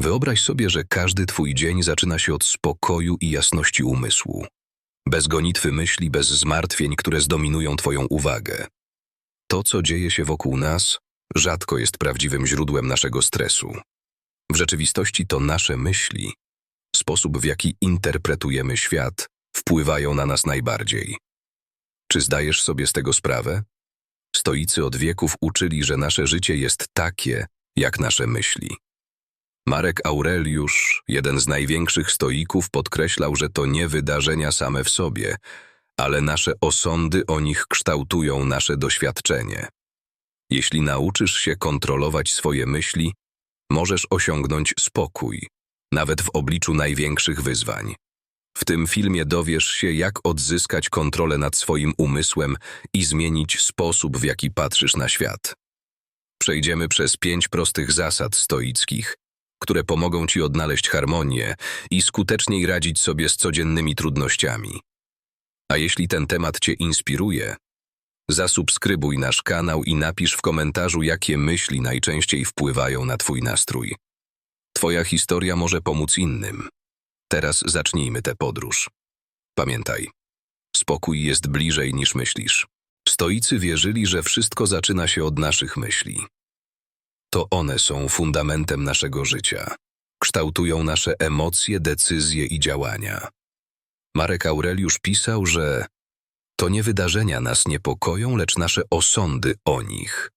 Wyobraź sobie, że każdy twój dzień zaczyna się od spokoju i jasności umysłu. Bez gonitwy myśli, bez zmartwień, które zdominują twoją uwagę. To, co dzieje się wokół nas, rzadko jest prawdziwym źródłem naszego stresu. W rzeczywistości to nasze myśli, sposób w jaki interpretujemy świat, wpływają na nas najbardziej. Czy zdajesz sobie z tego sprawę? Stoicy od wieków uczyli, że nasze życie jest takie, jak nasze myśli. Marek Aureliusz, jeden z największych stoików, podkreślał, że to nie wydarzenia same w sobie, ale nasze osądy o nich kształtują nasze doświadczenie. Jeśli nauczysz się kontrolować swoje myśli, możesz osiągnąć spokój, nawet w obliczu największych wyzwań. W tym filmie dowiesz się, jak odzyskać kontrolę nad swoim umysłem i zmienić sposób, w jaki patrzysz na świat. Przejdziemy przez pięć prostych zasad stoickich, które pomogą ci odnaleźć harmonię i skuteczniej radzić sobie z codziennymi trudnościami. A jeśli ten temat cię inspiruje, zasubskrybuj nasz kanał i napisz w komentarzu, jakie myśli najczęściej wpływają na twój nastrój. Twoja historia może pomóc innym. Teraz zacznijmy tę podróż. Pamiętaj, spokój jest bliżej niż myślisz. Stoicy wierzyli, że wszystko zaczyna się od naszych myśli. To one są fundamentem naszego życia. Kształtują nasze emocje, decyzje i działania. Marek Aureliusz pisał, że to nie wydarzenia nas niepokoją, lecz nasze osądy o nich.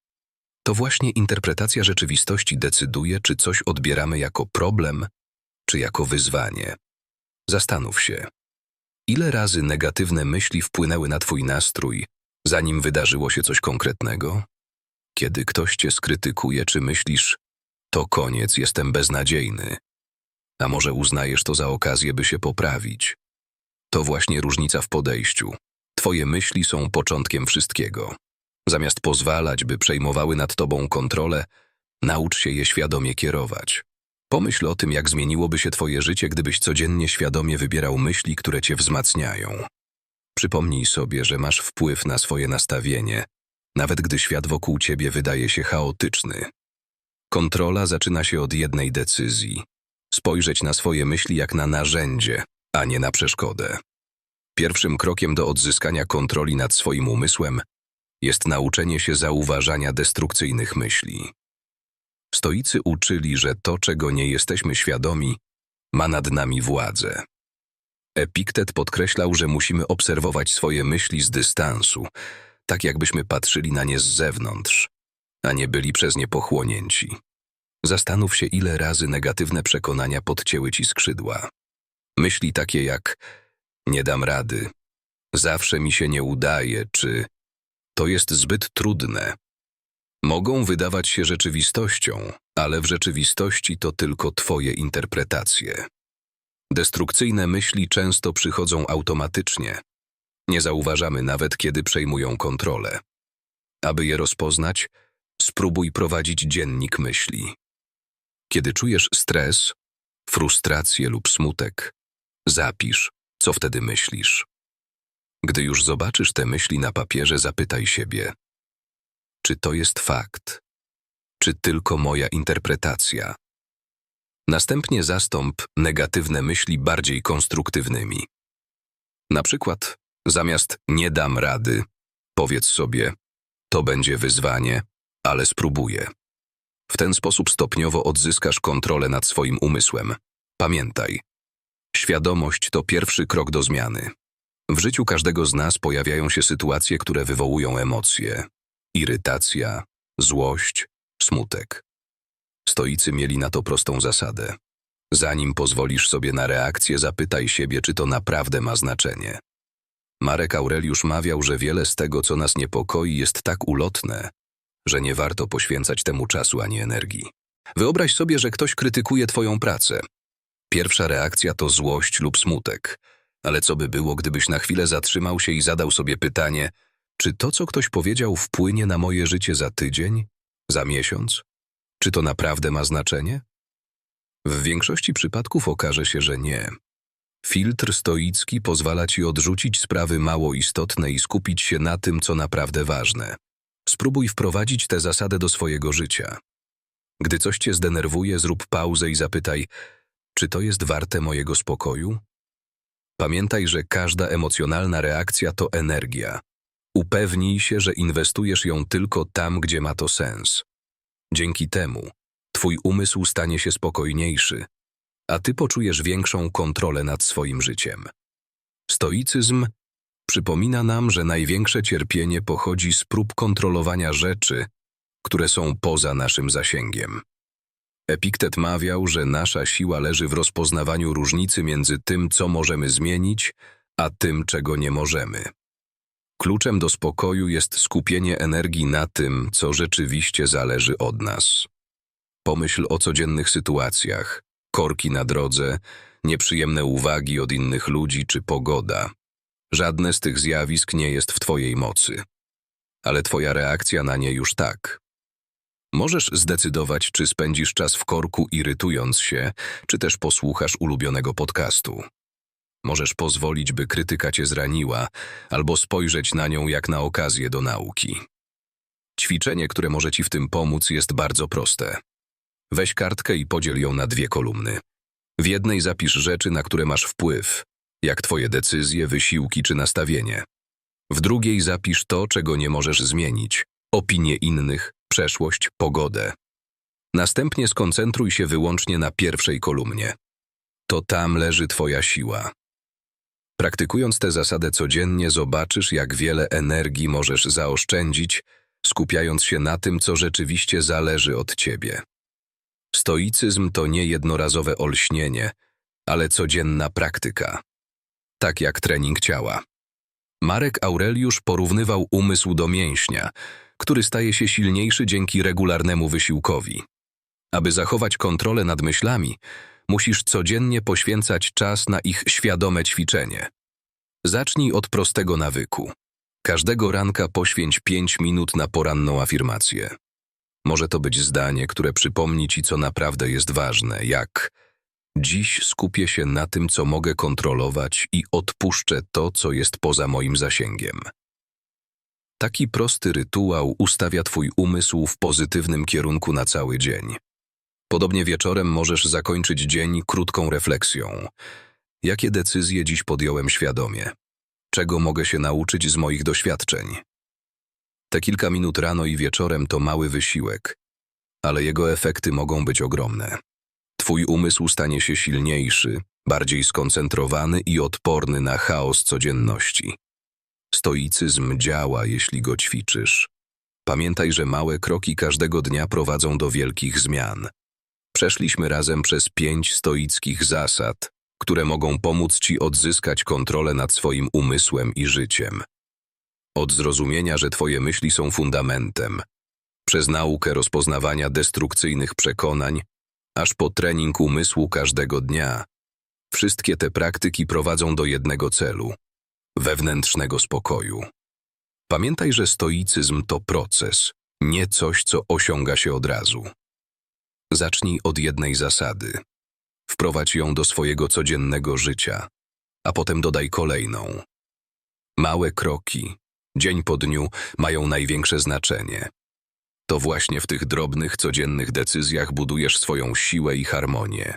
To właśnie interpretacja rzeczywistości decyduje, czy coś odbieramy jako problem, czy jako wyzwanie. Zastanów się, ile razy negatywne myśli wpłynęły na Twój nastrój, zanim wydarzyło się coś konkretnego? Kiedy ktoś Cię skrytykuje, czy myślisz, to koniec, jestem beznadziejny? A może uznajesz to za okazję, by się poprawić? To właśnie różnica w podejściu. Twoje myśli są początkiem wszystkiego. Zamiast pozwalać, by przejmowały nad tobą kontrolę, naucz się je świadomie kierować. Pomyśl o tym, jak zmieniłoby się twoje życie, gdybyś codziennie świadomie wybierał myśli, które cię wzmacniają. Przypomnij sobie, że masz wpływ na swoje nastawienie, nawet gdy świat wokół ciebie wydaje się chaotyczny. Kontrola zaczyna się od jednej decyzji. Spojrzeć na swoje myśli jak na narzędzie, a nie na przeszkodę. Pierwszym krokiem do odzyskania kontroli nad swoim umysłem jest nauczenie się zauważania destrukcyjnych myśli. Stoicy uczyli, że to, czego nie jesteśmy świadomi, ma nad nami władzę. Epiktet podkreślał, że musimy obserwować swoje myśli z dystansu, tak jakbyśmy patrzyli na nie z zewnątrz, a nie byli przez nie pochłonięci. Zastanów się, ile razy negatywne przekonania podcięły ci skrzydła. Myśli takie jak nie dam rady, zawsze mi się nie udaje, czy to jest zbyt trudne. Mogą wydawać się rzeczywistością, ale w rzeczywistości to tylko Twoje interpretacje. Destrukcyjne myśli często przychodzą automatycznie. Nie zauważamy nawet, kiedy przejmują kontrolę. Aby je rozpoznać, spróbuj prowadzić dziennik myśli. Kiedy czujesz stres, frustrację lub smutek, zapisz, co wtedy myślisz. Gdy już zobaczysz te myśli na papierze, zapytaj siebie, czy to jest fakt, czy tylko moja interpretacja. Następnie zastąp negatywne myśli bardziej konstruktywnymi. Na przykład, zamiast nie dam rady, powiedz sobie, to będzie wyzwanie, ale spróbuję. W ten sposób stopniowo odzyskasz kontrolę nad swoim umysłem. Pamiętaj, świadomość to pierwszy krok do zmiany. W życiu każdego z nas pojawiają się sytuacje, które wywołują emocje. Irytacja, złość, smutek. Stoicy mieli na to prostą zasadę. Zanim pozwolisz sobie na reakcję, zapytaj siebie, czy to naprawdę ma znaczenie. Marek Aureliusz mawiał, że wiele z tego, co nas niepokoi, jest tak ulotne, że nie warto poświęcać temu czasu ani energii. Wyobraź sobie, że ktoś krytykuje Twoją pracę. Pierwsza reakcja to złość lub smutek. Ale co by było, gdybyś na chwilę zatrzymał się i zadał sobie pytanie, czy to, co ktoś powiedział, wpłynie na moje życie za tydzień, za miesiąc? Czy to naprawdę ma znaczenie? W większości przypadków okaże się, że nie. Filtr stoicki pozwala ci odrzucić sprawy mało istotne i skupić się na tym, co naprawdę ważne. Spróbuj wprowadzić tę zasadę do swojego życia. Gdy coś cię zdenerwuje, zrób pauzę i zapytaj, czy to jest warte mojego spokoju? Pamiętaj, że każda emocjonalna reakcja to energia. Upewnij się, że inwestujesz ją tylko tam, gdzie ma to sens. Dzięki temu twój umysł stanie się spokojniejszy, a ty poczujesz większą kontrolę nad swoim życiem. Stoicyzm przypomina nam, że największe cierpienie pochodzi z prób kontrolowania rzeczy, które są poza naszym zasięgiem. Epiktet mawiał, że nasza siła leży w rozpoznawaniu różnicy między tym, co możemy zmienić, a tym, czego nie możemy. Kluczem do spokoju jest skupienie energii na tym, co rzeczywiście zależy od nas. Pomyśl o codziennych sytuacjach, korki na drodze, nieprzyjemne uwagi od innych ludzi czy pogoda. Żadne z tych zjawisk nie jest w Twojej mocy, ale Twoja reakcja na nie już tak. Możesz zdecydować, czy spędzisz czas w korku irytując się, czy też posłuchasz ulubionego podcastu. Możesz pozwolić, by krytyka cię zraniła, albo spojrzeć na nią jak na okazję do nauki. Ćwiczenie, które może ci w tym pomóc, jest bardzo proste. Weź kartkę i podziel ją na dwie kolumny. W jednej zapisz rzeczy, na które masz wpływ, jak twoje decyzje, wysiłki czy nastawienie. W drugiej zapisz to, czego nie możesz zmienić, opinie innych, przeszłość, pogodę. Następnie skoncentruj się wyłącznie na pierwszej kolumnie. To tam leży Twoja siła. Praktykując tę zasadę codziennie, zobaczysz, jak wiele energii możesz zaoszczędzić, skupiając się na tym, co rzeczywiście zależy od Ciebie. Stoicyzm to nie jednorazowe olśnienie, ale codzienna praktyka. Tak jak trening ciała. Marek Aureliusz porównywał umysł do mięśnia, który staje się silniejszy dzięki regularnemu wysiłkowi. Aby zachować kontrolę nad myślami, musisz codziennie poświęcać czas na ich świadome ćwiczenie. Zacznij od prostego nawyku. Każdego ranka poświęć 5 minut na poranną afirmację. Może to być zdanie, które przypomni ci, co naprawdę jest ważne, jak Dziś skupię się na tym, co mogę kontrolować i odpuszczę to, co jest poza moim zasięgiem. Taki prosty rytuał ustawia Twój umysł w pozytywnym kierunku na cały dzień. Podobnie wieczorem możesz zakończyć dzień krótką refleksją. Jakie decyzje dziś podjąłem świadomie? Czego mogę się nauczyć z moich doświadczeń? Te kilka minut rano i wieczorem to mały wysiłek, ale jego efekty mogą być ogromne. Twój umysł stanie się silniejszy, bardziej skoncentrowany i odporny na chaos codzienności. Stoicyzm działa, jeśli go ćwiczysz. Pamiętaj, że małe kroki każdego dnia prowadzą do wielkich zmian. Przeszliśmy razem przez pięć stoickich zasad, które mogą pomóc Ci odzyskać kontrolę nad swoim umysłem i życiem. Od zrozumienia, że Twoje myśli są fundamentem, przez naukę rozpoznawania destrukcyjnych przekonań, aż po trening umysłu każdego dnia. Wszystkie te praktyki prowadzą do jednego celu wewnętrznego spokoju. Pamiętaj, że stoicyzm to proces, nie coś, co osiąga się od razu. Zacznij od jednej zasady. Wprowadź ją do swojego codziennego życia, a potem dodaj kolejną. Małe kroki, dzień po dniu, mają największe znaczenie. To właśnie w tych drobnych, codziennych decyzjach budujesz swoją siłę i harmonię.